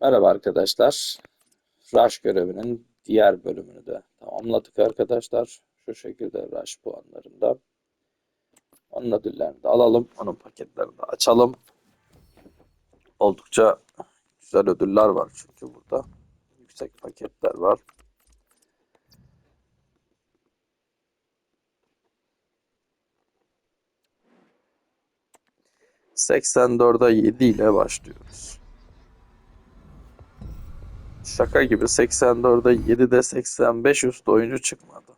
Merhaba arkadaşlar. Rush görevinin diğer bölümünü de tamamladık arkadaşlar. Şu şekilde Rush puanlarında. Onun ödüllerini de alalım. Onun paketlerini de açalım. Oldukça güzel ödüller var çünkü burada. Yüksek paketler var. ...84'e 7 ile başlıyoruz. Şaka gibi 84'de 7'de 85 üst oyuncu çıkmadı.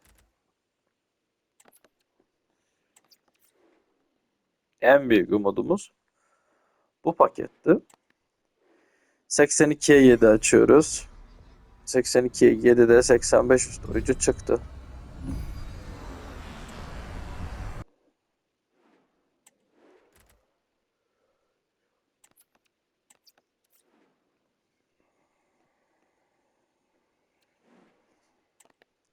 En büyük umudumuz bu paketti. 82'ye 7 açıyoruz. 82'ye 7'de 85 üst oyuncu çıktı.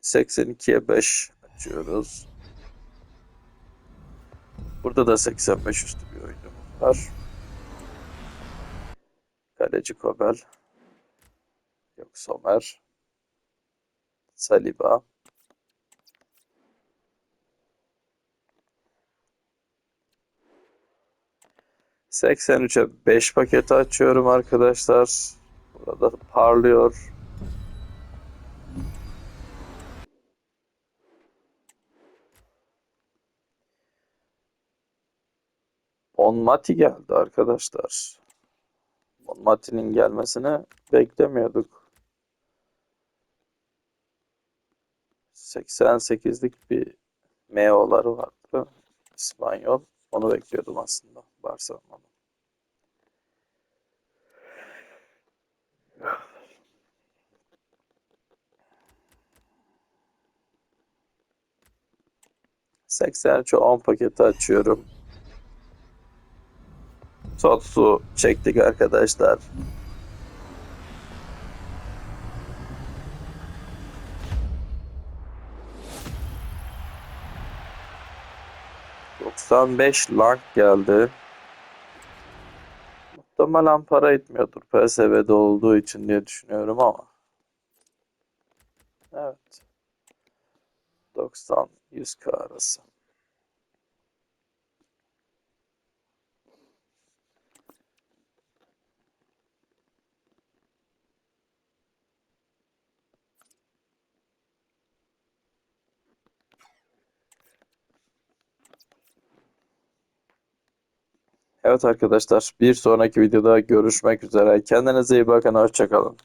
Seksen ikiye beş açıyoruz. Burada da 85 üstü bir oyuncumuz var. Kaleci Kobel. Yok Somer. Saliba. Seksen üçe 5 paketi açıyorum arkadaşlar. Burada parlıyor. Onmati geldi arkadaşlar. Onmati'nin gelmesini beklemiyorduk. 88'lik bir MEO'ları vardı. İspanyol. Onu bekliyordum aslında Barcelona'da. Seksen üçe 10 paketi açıyorum. Totsu çektik arkadaşlar. ...95 lang geldi. Muhtemelen para etmiyordur PSV'de olduğu için diye düşünüyorum ama. Evet. 90-100k arası. Evet arkadaşlar bir sonraki videoda görüşmek üzere. Kendinize iyi bakın. Hoşçakalın.